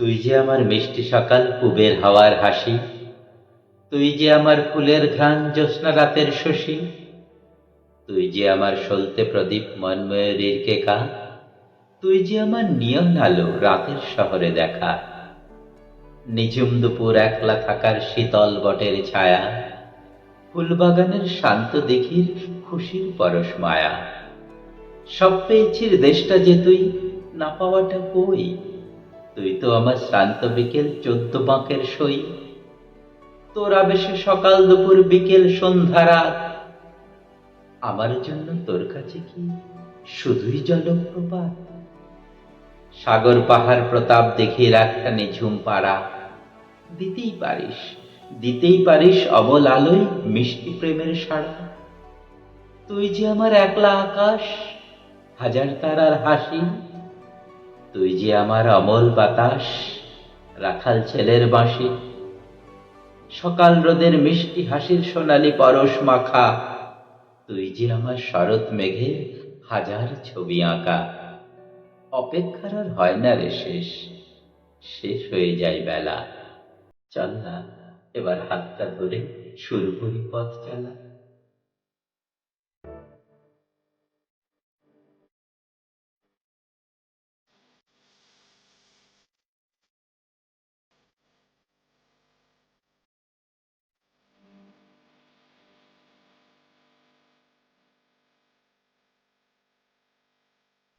তুই যে আমার মিষ্টি সকাল পুবের হাওয়ার হাসি, তুই যে আমার ফুলের ঘ্রাণ জ্যোৎস্না রাতের শশী, তুই যে আমার সলতে প্রদীপ মন্ময়ূরীর কেকা, তুই যে আমার নিয়ন আলো রাতের শহরে দেখা, নিঝুম দুপুর একলা থাকার শীতল বটের ছায়া, ফুলবাগানের শান্ত দেখির খুশির পরশ মায়া। সব পেয়েছির দেশটা যে তুই, না পাওয়াটা কই? তুই তো আমার শ্রান্ত বিকেল চোদ্দ বাঁকের সই। তোর আবেশে সকাল দুপুর বিকেল সন্ধ্যা রাত। আমার জন্য তোর কাছে কি শুধুই জলপ্রপাত? সাগর পাহাড় প্রতাপ দেখে একটা নিঝুম পাড়া। দিতেই পারিস দিতেই পারিস অবল আলোয় মিষ্টি প্রেমের সাড়া। তুই যে আমার একলা আকাশ, হাজার তারার হাসি তুই যে আমার অমল বাতাস, রাখাল ছেলের বাঁশি, সকাল রোদের মিষ্টি হাসির সোনালি পরশ মাখা, তুই যে আমার শরৎ মেঘে হাজার ছবি আঁকা। অপেক্ষার আর হয় না রে শেষ শেষ হয়ে যায় বেলা। চল না, এবার হাতটা ধরে শুরু করি পথ চলা।